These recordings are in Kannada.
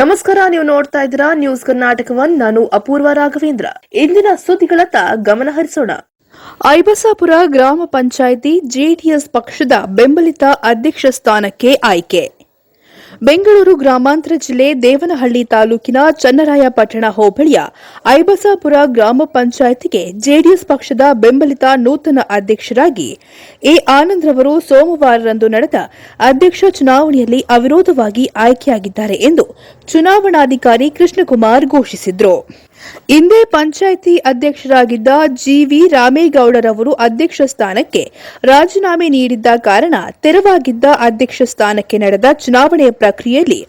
ನಮಸ್ಕಾರ, ನೀವು ನೋಡ್ತಾ ಇದ್ದೀರಾ ನ್ಯೂಸ್ ಕರ್ನಾಟಕವನ್ ನಾನು ಅಪೂರ್ವ ರಾಘವೇಂದ್ರ. ಇಂದಿನ ಸುದ್ದಿಗಳತ್ತ ಗಮನ ಹರಿಸೋಣ. ಐಬಸಾಪುರ ಗ್ರಾಮ ಪಂಚಾಯಿತಿ ಜೆಡಿಎಸ್ ಪಕ್ಷದ ಬೆಂಬಲಿತ ಅಧ್ಯಕ್ಷ ಸ್ಥಾನಕ್ಕೆ ಆಯ್ಕೆ. ಬೆಂಗಳೂರು ಗ್ರಾಮಾಂತರ ಜಿಲ್ಲೆ ದೇವನಹಳ್ಳಿ ತಾಲೂಕಿನ ಚನ್ನರಾಯಪಟ್ಟಣ ಹೋಬಳಿಯ ಐಬಸಾಪುರ ಗ್ರಾಮ ಪಂಚಾಯಿತಿಗೆ ಜೆಡಿಎಸ್ ಪಕ್ಷದ ಬೆಂಬಲಿತ ನೂತನ ಅಧ್ಯಕ್ಷರಾಗಿ ಎ ಆನಂದ್ರವರು ಸೋಮವಾರರಂದು ನಡೆದ ಅಧ್ಯಕ್ಷ ಚುನಾವಣೆಯಲ್ಲಿ ಅವಿರೋಧವಾಗಿ ಆಯ್ಕೆಯಾಗಿದ್ದಾರೆ ಎಂದು ಚುನಾವಣಾಧಿಕಾರಿ ಕೃಷ್ಣಕುಮಾರ್ ಘೋಷಿಸಿದರು. ಇಂದೇ ಪಂಚಾಯಿತಿ ಅಧ್ಯಕ್ಷರಾಗಿದ್ದ ಜಿವಿ ರಾಮೇಗೌಡರವರು ಅಧ್ಯಕ್ಷ ಸ್ಥಾನಕ್ಕೆ ರಾಜೀನಾಮೆ ನೀಡಿದ್ದ ಕಾರಣ ತೆರವಾಗಿದ್ದ ಅಧ್ಯಕ್ಷ ಸ್ಥಾನಕ್ಕೆ ನಡೆದ ಚುನಾವಣೆ ಪ್ರಕ್ರಿಯೆಯಲ್ಲಿ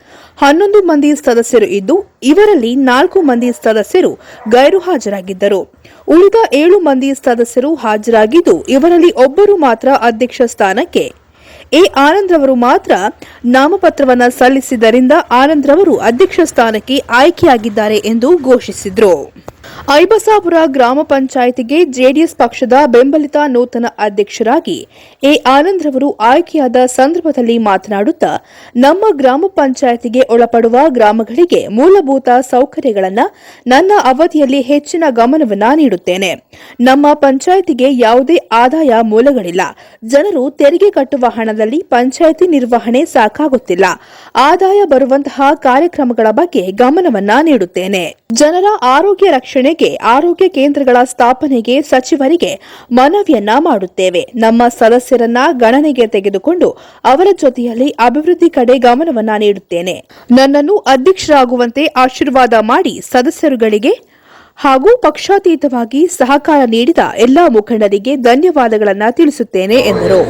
ಹನ್ನೊಂದು ಮಂದಿ ಸದಸ್ಯರು ಇದ್ದು, ಇವರಲ್ಲಿ ನಾಲ್ಕು ಮಂದಿ ಸದಸ್ಯರು ಗೈರು ಹಾಜರಾಗಿದ್ದರು ಉಳಿದ ಏಳು ಮಂದಿ ಸದಸ್ಯರು ಹಾಜರಾಗಿದ್ದು, ಇವರಲ್ಲಿ ಒಬ್ಬರು ಮಾತ್ರ ಅಧ್ಯಕ್ಷ ಸ್ಥಾನಕ್ಕೆ ಎ ಆನಂದ್ ರವರು ಮಾತ್ರ ನಾಮಪತ್ರವನ್ನು ಸಲ್ಲಿಸಿದ್ದರಿಂದ ಆನಂದ್ ರವರು ಅಧ್ಯಕ್ಷ ಸ್ಥಾನಕ್ಕೆ ಆಯ್ಕೆಯಾಗಿದ್ದಾರೆ ಎಂದು ಘೋಷಿಸಿದರು. ಐಬಸಾಪುರ ಗ್ರಾಮ ಪಂಚಾಯಿತಿಗೆ ಜೆಡಿಎಸ್ ಪಕ್ಷದ ಬೆಂಬಲಿತ ನೂತನ ಅಧ್ಯಕ್ಷರಾಗಿ ಎ ಆನಂದ್ ರವರು ಆಯ್ಕೆಯಾದ ಸಂದರ್ಭದಲ್ಲಿ ಮಾತನಾಡುತ್ತಾ, ನಮ್ಮ ಗ್ರಾಮ ಪಂಚಾಯಿತಿಗೆ ಒಳಪಡುವ ಗ್ರಾಮಗಳಿಗೆ ಮೂಲಭೂತ ಸೌಕರ್ಯಗಳನ್ನು ನನ್ನ ಅವಧಿಯಲ್ಲಿ ಹೆಚ್ಚಿನ ಗಮನವನ್ನ ನೀಡುತ್ತೇನೆ. ನಮ್ಮ ಪಂಚಾಯಿತಿಗೆ ಯಾವುದೇ ಆದಾಯ ಮೂಲಗಳಿಲ್ಲ. ಜನರು ತೆರಿಗೆ ಕಟ್ಟುವ ಹಣದಲ್ಲಿ ಪಂಚಾಯಿತಿ ನಿರ್ವಹಣೆ ಸಾಕಾಗುತ್ತಿಲ್ಲ. ಆದಾಯ ಬರುವಂತಹ ಕಾರ್ಯಕ್ರಮಗಳ ಬಗ್ಗೆ ಗಮನವನ್ನ ನೀಡುತ್ತೇನೆ. ಜನರ ಆರೋಗ್ಯ ರಕ್ಷಣೆಗೆ ಆರೋಗ್ಯ ಕೇಂದ್ರಗಳ ಸ್ಥಾಪನೆಗೆ ಸಚಿವರಿಗೆ ಮನವಿಯನ್ನ ಮಾಡುತ್ತೇವೆ. ನಮ್ಮ ಸದಸ್ಯರನ್ನ ಗಣನೆಗೆ ತೆಗೆದುಕೊಂಡು ಅವರ ಜೊತೆಯಲ್ಲಿ ಅಭಿವೃದ್ಧಿ ಕಡೆ ಗಮನವನ್ನ ನೀಡುತ್ತೇನೆ. ನನ್ನನ್ನು ಅಧ್ಯಕ್ಷರಾಗುವಂತೆ ಆಶೀರ್ವಾದ ಮಾಡಿ ಸದಸ್ಯರುಗಳಿಗೆ ಹಾಗೂ ಪಕ್ಷಾತೀತವಾಗಿ ಸಹಕಾರ ನೀಡಿದ ಎಲ್ಲಾ ಮುಖಂಡರಿಗೆ ಧನ್ಯವಾದಗಳನ್ನು ತಿಳಿಸುತ್ತೇನೆ ಎಂದರು.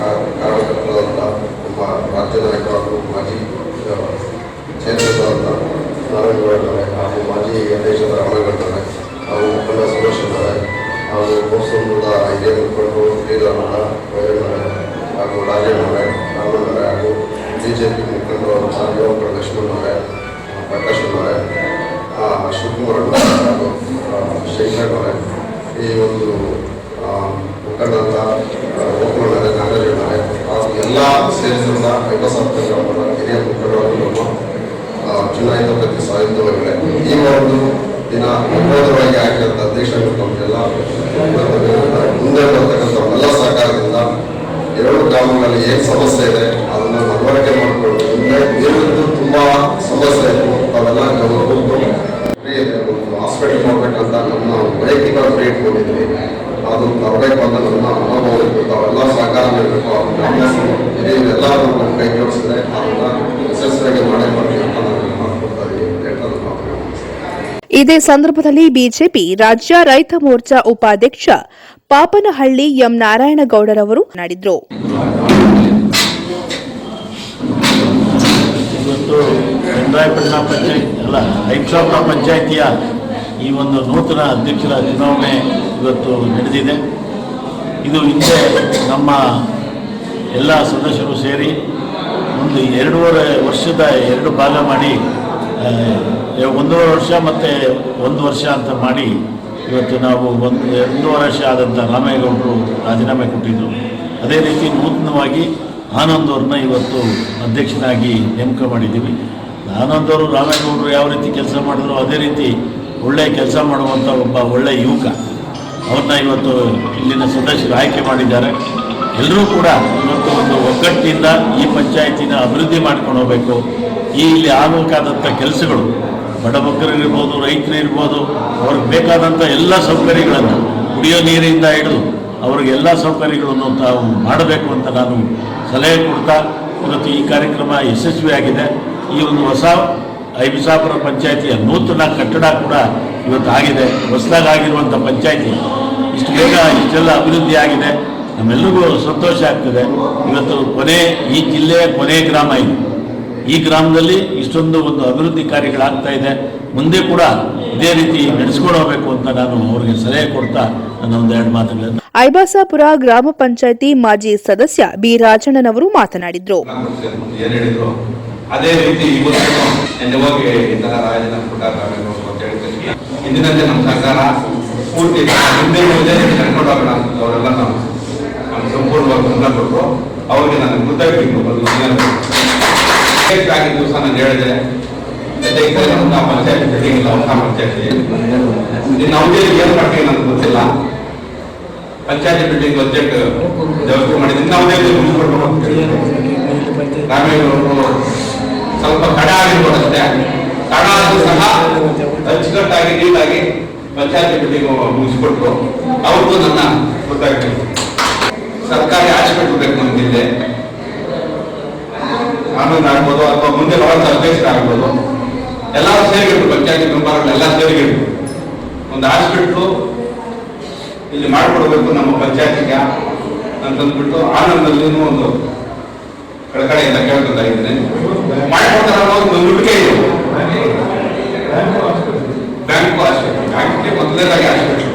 ರಾಜಣ್ಣವರೇ ರಾಮಣ್ಣರೆ ಹಾಗೂ ಬಿ ಜೆ ಪಿ ಮುಖಂಡರು ಯುವಕರ ಲಕ್ಷ್ಮಣವರೇ ಪ್ರಕಾಶ್ ಅವರೇ ಶಿವಕುಮಾರ್ ಹಾಗೂ ಈ ಒಂದು ಆ, ಮುಖಂಡರಾದ ಓಪನರೆ ನಾಗರಾಜಣ್ಣವರೇ ಹಾಗೂ ಎಲ್ಲ ಐವತ್ತು ಗ್ರಾಮದ ಹಿರಿಯ ಮುಖಂಡರು ಆ, ಚುನಾಯಿತ ಪ್ರತಿ ಸಾಹಿತ್ಯವಾಗಿದೆ ಈ ಒಂದು ದಿನ ವಿರೋಧವಾಗಿ ಆಗಿರುವಂಥ ದೇಶ ನಮಗೆಲ್ಲ ಮುಂದೆ ಬರ್ತಕ್ಕಂಥ ಎಲ್ಲ ಗ್ರಾಮಗಳಲ್ಲಿ ಏನು ಸಮಸ್ಯೆ ಇದೆ, ಅದನ್ನು ಮನವರಿಕೆ ಮಾಡಿಕೊಂಡು ತುಂಬ ಸಮಸ್ಯೆ ಇದೆ. ಅವೆಲ್ಲ ಹಾಸ್ಪಿಟಲ್ ಮಾಡಬೇಕಂತ ನಮ್ಮ ವೈಯಕ್ತಿಕ ಇಟ್ಕೊಂಡಿದ್ವಿ. ಅದು ಬರಬೇಕು ಅಂತ ನಮ್ಮ ಅನುಭವ ಇರ್ಬೇಕು ಅವೆಲ್ಲ ಸಹಕಾರ ನೀಡಬೇಕು. ಗ್ರಾಮಸ್ಥರು ಹಿರಿಯರೆಲ್ಲರೂ ನಮ್ಮ ಕೈ ಜೋಡಿಸಿದ್ರೆ ಅದನ್ನು ಮಾಡೇ ಮಾಡ್ತೀವಿ. ಇದೇ ಸಂದರ್ಭದಲ್ಲಿ ಬಿಜೆಪಿ ರಾಜ್ಯ ರೈತ ಮೋರ್ಚಾ ಉಪಾಧ್ಯಕ್ಷ ಪಾಪನಹಳ್ಳಿ ಎಂ ನಾರಾಯಣಗೌಡರವರು ನಾಡಿದ್ರು ಅಲ್ಲ ಪಂಚಾಯಿತಿಯ ಈ ಒಂದು ನೂತನ ಅಧ್ಯಕ್ಷರ ಚುನಾವಣೆ ಇವತ್ತು ನಡೆದಿದೆ. ಇದು ಹಿಂದೆ ನಮ್ಮ ಎಲ್ಲ ಸದಸ್ಯರು ಸೇರಿ ಒಂದು ಎರಡೂವರೆ ವರ್ಷದ ಎರಡು ಭಾಗ ಮಾಡಿ ಒಂದೂವರೆ ವರ್ಷ ಮತ್ತು ಒಂದು ವರ್ಷ ಅಂತ ಮಾಡಿ ಇವತ್ತು ನಾವು ಒಂದು ಎರಡು ವರ್ಷ ಆದಂಥ ರಾಮೇಗೌಡರು ರಾಜೀನಾಮೆ ಕೊಟ್ಟಿದ್ದರು ಅದೇ ರೀತಿ ನೂತನವಾಗಿ ಆನಂದ್ ಅವ್ರನ್ನ ಇವತ್ತು ಅಧ್ಯಕ್ಷನಾಗಿ ನೇಮಕ ಮಾಡಿದ್ದೀವಿ. ಆನಂದ್ ಅವರು ರಾಮೇಗೌಡರು ಯಾವ ರೀತಿ ಕೆಲಸ ಮಾಡಿದ್ರು, ಅದೇ ರೀತಿ ಒಳ್ಳೆಯ ಕೆಲಸ ಮಾಡುವಂಥ ಒಬ್ಬ ಒಳ್ಳೆಯ ಯುವಕ. ಅವ್ರನ್ನ ಇವತ್ತು ಇಲ್ಲಿನ ಸದಸ್ಯರು ಆಯ್ಕೆ ಮಾಡಿದ್ದಾರೆ. ಎಲ್ಲರೂ ಕೂಡ ಇವತ್ತು ಒಂದು ಒಗ್ಗಟ್ಟಿನಿಂದ ಈ ಪಂಚಾಯತಿನ ಅಭಿವೃದ್ಧಿ ಮಾಡ್ಕೊಂಡು ಹೋಗಬೇಕು. ಈ ಇಲ್ಲಿ ಆಗಬೇಕಾದಂಥ ಕೆಲಸಗಳು ಬಡಬಗ್ಗರಿರ್ಬೋದು ರೈತರು ಇರ್ಬೋದು ಅವ್ರಿಗೆ ಬೇಕಾದಂಥ ಎಲ್ಲ ಸೌಕರ್ಯಗಳನ್ನು ಕುಡಿಯೋ ನೀರಿಂದ ಹಿಡಿದು ಅವ್ರಿಗೆ ಎಲ್ಲ ಸೌಕರ್ಯಗಳನ್ನು ತಾವು ಮಾಡಬೇಕು ಅಂತ ನಾನು ಸಲಹೆ ಕೊಡ್ತಾ ಇವತ್ತು ಈ ಕಾರ್ಯಕ್ರಮ ಯಶಸ್ವಿಯಾಗಿದೆ. ಈ ಒಂದು ಹೊಸ ಐಬಿಸಾಪುರ ಪಂಚಾಯತಿಯ ನೂತನ ಕಟ್ಟಡ ಕೂಡ ಇವತ್ತು ಆಗಿದೆ. ಹೊಸದಾಗಿ ಆಗಿರುವಂಥ ಪಂಚಾಯಿತಿ ಇಷ್ಟು ಬೇಗ ಇಷ್ಟೆಲ್ಲ ಅಭಿವೃದ್ಧಿ ಆಗಿದೆ. ನಮ್ಮೆಲ್ಲರಿಗೂ ಸಂತೋಷ ಆಗ್ತದೆ. ಇವತ್ತು ಕೊನೆ ಈ ಜಿಲ್ಲೆಯ ಕೊನೆ ಗ್ರಾಮ ಇದು. ಈ ಗ್ರಾಮದಲ್ಲಿ ಇಷ್ಟೊಂದು ಒಂದು ಅಭಿವೃದ್ಧಿ ಕಾರ್ಯಗಳಾಗ್ತಾ ಇದೆ. ಮುಂದೆ ಕೂಡ ಇದೇ ರೀತಿ ನಡೆಸ್ಕೊಂಡು ಹೋಗಬೇಕು ಅಂತ ನಾನು ಅವರಿಗೆ ಸಲಹೆ ಕೊಡ್ತಾ ನನ್ನ ಒಂದು ಎರಡು ಮಾತುಗಳನ್ನು. ಐಬಾಸಾಪುರ ಗ್ರಾಮ ಪಂಚಾಯಿತಿ ಮಾಜಿ ಸದಸ್ಯ ಬಿ ರಾಜಣ್ಣನವರು ಅವರು ಮಾತನಾಡಿದ್ರು. ಹೇಳಿದ್ರು ಅದೇ ರೀತಿ ಇವತ್ತು ನಿನ್ನೆ ಹೋಗಿ ಇಂತಹ ರಾಜನ ಪುಟ ಅಂತ ಹೇಳ್ತೀನಿ. ಇಂದಿನಂತೆ ನಮ್ಮ ಸರ್ಕಾರ ಪೂರ್ತಿ ಹಿಂದೆ ಮುಂದೆ ಕರ್ಕೊಂಡು ಹೋಗೋಣ ಅಂತ ಅವರೆಲ್ಲ ನಾವು ಸಂಪೂರ್ಣವಾಗಿ ಗಮನ ಕೊಟ್ಟರು ಅವರಿಗೆ ನಾನು ಕೃತಜ್ಞತೆ ಆಗಿದ್ದು ಸಹ ನಾನು ಹೇಳಿದೆ ಕಡೆ ನಮ್ಮ ಪಂಚಾಯತ್ ಇಲ್ಲ, ಹೊಸ ಪಂಚಾಯತ್. ಅವಧಿಯಲ್ಲಿ ಏನ್ ಮಾಡ್ತೀವಿ ಅಂತ ಗೊತ್ತಿಲ್ಲ. ಪಂಚಾಯತ್ ಬಿಲ್ಡಿಂಗ್ ಅಧ್ಯಕ್ಷ ವ್ಯವಸ್ಥೆ ಮಾಡಿದ್ದೀನಿ ನಾವು ಸ್ವಲ್ಪ ತಡ ಆಗಿರ್ಬೋದಷ್ಟೇ ತಡ ಸಹ ಅಚ್ಚುಕಟ್ಟಾಗಿ ನೀಟಾಗಿ ಪಂಚಾಯತ್ ಬಿಲ್ಡಿಂಗ್ ಮುಗಿಸ್ಕೊಟ್ರು. ಅವ್ರಿಗೂ ನನ್ನ ಗೊತ್ತಾಗ್ತದೆ ಸರ್ಕಾರಿ ಹಾಸ್ಪಿಟಲ್ ಬೇಕು ನಮ್ಗಿಲ್ಲಿ ಆನಂದ್ ಮುಂದೆ ಬರೋಂಥ ಅಧ್ಯಕ್ಷರಾಗ್ಬೋದು ಎಲ್ಲರೂ ಸೇರಿದ್ರು ಪಂಚಾಯತಿ ಮೆಂಬರ್ಗಳೆಲ್ಲ ಸೇರಿದ್ರು ಒಂದು ಹಾಸ್ಪಿಟ್ಲು ಇಲ್ಲಿ ಮಾಡ್ಕೊಡ್ಬೇಕು ನಮ್ಮ ಪಂಚಾಯತಿಗೆ ಅಂತಂದ್ಬಿಟ್ಟು ಆನಂದಲ್ಲಿನೂ ಒಂದು ಕಳಕಡೆ ಎಲ್ಲ ಕೇಳ್ಕೊತಾ ಇದ್ದೀನಿ. ಮಾಡ್ಕೊಡ್ತಾರ ಒಂದು ನಂಬಿಕೆ ಇದೆ. Bank hospital. ಬ್ಯಾಂಕ್ಗೆ ಮೊದಲನೇದಾಗಿ ಹಾಸ್ಪಿಟ್ಲ್.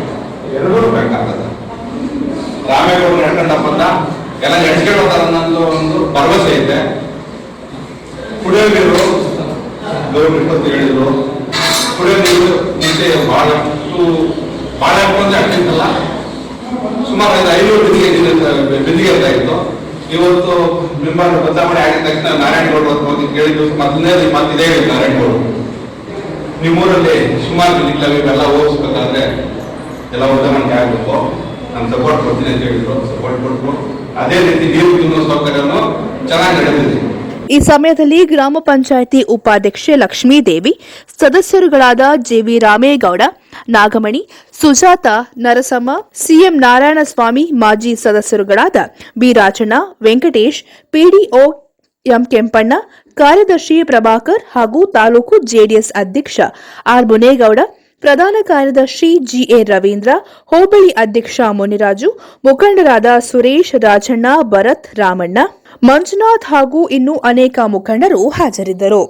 ಎರಡೂ ಬ್ಯಾಂಕ್ ಆಗ್ತದೆ. ರಾಮೇಗೌಡರು ನಡ್ಕೊಂಡ ಬಂದ ಎಲ್ಲ ನಡೆಸ್ಕೊಂಡು ಹೋಗ್ತಾರೆ ಅನ್ನೋ ಒಂದು ಭರವಸೆ ಇದೆ. ಕುಡಿಯೋ ನೀರು ಗೌರ್ಮೆಂಟ್ ಅಂತ ಹೇಳಿದ್ರು ಕುಡಿಯೋ ನೀರು ಮುಂಚೆ ಬಹಳಷ್ಟು ಬಹಳ ಅಂದ್ರೆ ಆಗ್ತಿತ್ತಲ್ಲ? ಸುಮಾರು ಒಂದು ಐನೂರು ಬಿಂದಿಗೆ ಬಿಂದಿಗೆ ಅಂತ ಇವತ್ತು ಮೆಂಬರ್ ಬದಲಾವಣೆ ಆಗಿದ ತಕ್ಷಣ ನಾರಾಯಣಗೌಡರು ಗೌಡ ಅಂತ ಹೋಗಿ ಕೇಳಿದ್ದು ಮೊದಲನೇ ಮಾತು ಇದೇ ಹೇಳಿ ನಾರಾಯಣ ಗೌಡ ನಿಮ್ಮೂರಲ್ಲಿ ಸುಮಾರು ಬಿಲ್ಡಿಂಗ್ಲವೆ ಇವೆಲ್ಲ ಓದಿಸ್ಬೇಕಾದ್ರೆ ಎಲ್ಲ ಉದ್ಯಮಕ್ಕೆ ಆಗಬೇಕು. ನಾನು ಸಪೋರ್ಟ್ ಕೊಡ್ತೀನಿ ಅಂತ ಹೇಳಿದ್ರು ಸಪೋರ್ಟ್ ಕೊಟ್ಟರು ಅದೇ ರೀತಿ ನೀರು ತಿನ್ನೋ ಸೌಕರ್ಯವನ್ನು ಚೆನ್ನಾಗಿ ನಡೆದಿದೆ. ಈ ಸಮಯದಲ್ಲಿ ಗ್ರಾಮ ಪಂಚಾಯಿತಿ ಉಪಾಧ್ಯಕ್ಷೆ ಲಕ್ಷ್ಮೀದೇವಿ, ಸದಸ್ಯರುಗಳಾದ ಜೆವಿ ರಾಮೇಗೌಡ, ನಾಗಮಣಿ, ಸುಜಾತ ನರಸಮ್ಮ ಸಿಎಂ ನಾರಾಯಣಸ್ವಾಮಿ ಮಾಜಿ ಸದಸ್ಯರುಗಳಾದ B Rajanna Venkatesh PDO M Kempanna, ಕಾರ್ಯದರ್ಶಿ ಪ್ರಭಾಕರ್ ಹಾಗೂ ತಾಲೂಕು ಜೆಡಿಎಸ್ ಅಧ್ಯಕ್ಷ ಆರ್ ಮುನೇಗೌಡ ಪ್ರಧಾನ ಕಾರ್ಯದರ್ಶಿ ಜಿಎ ರವೀಂದ್ರ, ಹೋಬಳಿ ಅಧ್ಯಕ್ಷ ಮುನಿರಾಜು, ಮುಖಂಡರಾದ ಸುರೇಶ್ ರಾಜಣ್ಣ, ಭರತ್ ರಾಮಣ್ಣ, ಮಂಜುನಾಥ್ ಹಾಗೂ ಇನ್ನೂ ಅನೇಕ ಮುಖಂಡರು ಹಾಜರಿದ್ದರು.